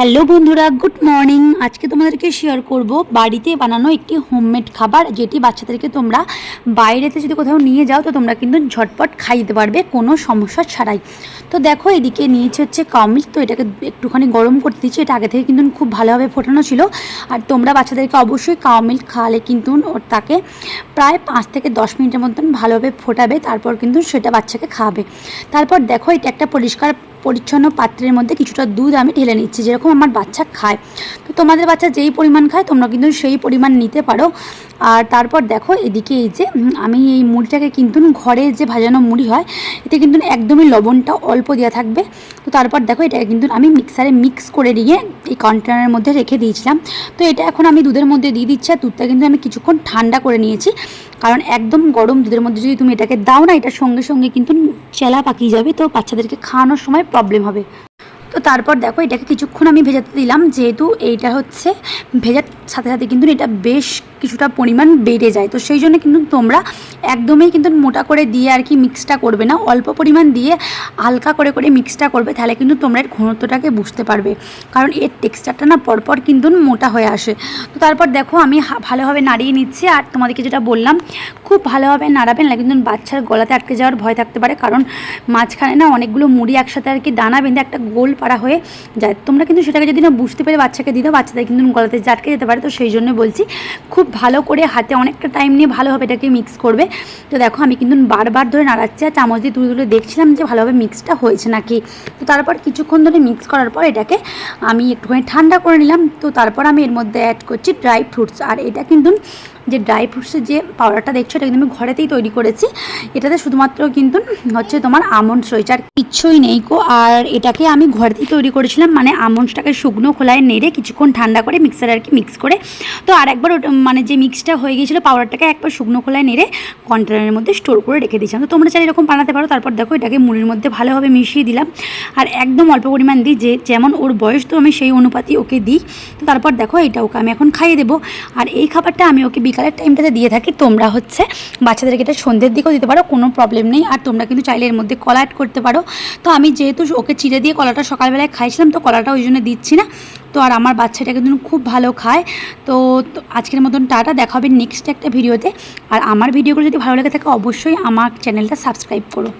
Hello বন্ধুরা, good morning. আজকে তোমাদেরকে শেয়ার করব বাড়িতে বানানো একটি হোমমেড খাবার, যেটি বাচ্চাদেরকে তোমরা বাইরেতে যদি কোথাও নিয়ে যাও, তো তোমরা কিন্তু ঝটপট খাই দিতে পারবে, কোনো সমস্যা ছাড়াই। তো দেখো, এদিকে নিয়েছে হচ্ছে কামিল তো এটাকে একটুখানি গরম করতে দিচ্ছি এটা আগে থেকে কিন্তু খুব ভালোভাবে ফোটানো ছিল। আর তোমরা বাচ্চাদেরকে অবশ্যই কাউ মিল্ক খাওয়ালে কিন্তু তাকে প্রায় পাঁচ থেকে দশ মিনিটের মতন ভালোভাবে ফোটাবে, তারপর কিন্তু সেটা বাচ্চাকে খাওয়াবে। তারপর দেখো, এটা একটা পরিষ্কার পরিচ্ছন্ন পাত্রের মধ্যে কিছুটা দুধ আমি ঢেলে নিচ্ছি, যেরকম আমার বাচ্চা খায়। তো তোমাদের বাচ্চা যেই পরিমাণ খায়, তোমরা কিন্তু সেই পরিমাণ নিতে পারো। আর তারপর দেখো এদিকে এই যে আমি এই মুড়িটাকে কিন্তু ঘরে যে ভাজানো মুড়ি হয়, এতে কিন্তু একদমই লবণটা অল্প দেওয়া থাকবে। তো তারপর দেখো এটাকে কিন্তু আমি মিক্সারে মিক্স করে নিয়ে এই কন্টেনারের মধ্যে রেখে দিয়েছিলাম। তো এটা এখন আমি দুধের মধ্যে দিয়ে দিচ্ছি, আর দুধটা কিন্তু আমি কিছুক্ষণ ঠান্ডা করে নিয়েছি। কারণ একদম গরম দুধের মধ্যে যদি তুমি এটাকে দাও না এটা সঙ্গে সঙ্গে কিন্তু চেলা পাকিয়ে যাবে, তো বাচ্চাদেরকে খাওয়ানোর সময় প্রবলেম হবে। তো তারপর দেখো, এটাকে কিছুক্ষণ আমি ভেজাতে দিলাম, যেহেতু এইটা হচ্ছে ভেজার সাথে সাথে কিন্তু এটা বেশ কিছুটা পরিমাণ বেড়ে যায়। তো সেই জন্য কিন্তু তোমরা একদমই কিন্তু মোটা করে দিয়ে আর কি মিক্সটা করবে না। অল্প পরিমাণ দিয়ে হালকা করে করে মিক্সটা করবে, তাহলে কিন্তু তোমরা এর ঘনত্বটাকে বুঝতে পারবে। কারণ এর টেক্সচারটা না পরপর কিন্তু মোটা হয়ে আসে। তো তারপর দেখো আমি ভালোভাবে নাড়িয়ে নিচ্ছি। আর তোমাদেরকে যেটা বললাম, খুব ভালোভাবে নাড়াবেন না, কিন্তু বাচ্চার গলাতে আটকে যাওয়ার ভয় থাকতে পারে। কারণ মাঝখানে না অনেকগুলো মুড়ি একসাথে আর কি দানা বেঁধে একটা গোল পাড়া হয়ে যায়। তোমরা কিন্তু সেটাকে যদি না বুঝতে পেরে বাচ্চাকে দিতে বাচ্চাদের কিন্তু গলাতে আটকে যেতে পারে তো সেই জন্য বলছি, খুব ভালো করে হাতে অনেকটা টাইম নিয়ে ভালোভাবে এটাকে মিক্স করবে। তো দেখো, আমি কিন্তু বারবার ধরে নাড়াচ্ছি আর চামচ দিয়ে তুলে তুলে দেখছিলাম যে ভালোভাবে মিক্সটা হয়েছে নাকি। তো তারপর কিছুক্ষণ ধরে মিক্স করার পর এটাকে আমি একটুখানি ঠান্ডা করে নিলাম। তো তারপর আমি এর মধ্যে অ্যাড করছি ড্রাই ফ্রুটস আর এটা কিন্তু যে ড্রাই ফ্রুটসের যে পাউডারটা দেখছ, এটা কিন্তু আমি ঘরেতেই তৈরি করেছি। এটাতে শুধুমাত্র কিন্তু হচ্ছে তোমার আমন্ডস রয়েছে আর কিচ্ছুই নেই কো আর এটাকে আমি ঘরেতেই তৈরি করেছিলাম মানে আমন্ডসটাকে শুকনো খোলায় নেড়ে কিছুক্ষণ ঠান্ডা করে মিক্সার আর কি মিক্স করে তো আর একবার মানে যে মিক্সটা হয়ে গিয়েছিল পাউডারটাকে একবার শুকনো খোলায় নেড়ে কন্টেনারের মধ্যে স্টোর করে রেখে দিয়েছিলাম। তো তোমরা চাই এরকম বানাতে পারো, তারপর দেখো এটাকে মুড়ির মধ্যে ভালোভাবে মিশিয়ে দিলাম। আর একদম অল্প পরিমাণ দিই, যে যেমন ওর বয়স, তো আমি সেই অনুপাতেই ওকে দিই। তো তারপর দেখো এটা ওকে আমি এখন খাইয়ে দেবো। আর এই খাবারটা আমি ওকে বিকালের টাইমটাতে দিয়ে থাকি, তোমরা হচ্ছে বাচ্চাদেরকে এটা সন্ধ্যের দিকেও দিতে পারো, কোনো প্রবলেম নেই। আর তোমরা কিন্তু চাইলে এর মধ্যে কলা অ্যাড করতে পারো। তো আমি যেহেতু ওকে চিড়ে দিয়ে কলাটা সকালবেলায় খাইছিলাম, তো কলাটা ওই জন্য দিচ্ছি না। তো আর আমার বাচ্চাটা কিন্তু খুব ভালো খায়। তো আজকের মতন টাটা, দেখা হবে নেক্সট একটা ভিডিওতে আর আমার ভিডিওগুলো যদি ভালো লেগে থাকে, অবশ্যই আমার চ্যানেলটা সাবস্ক্রাইব করো।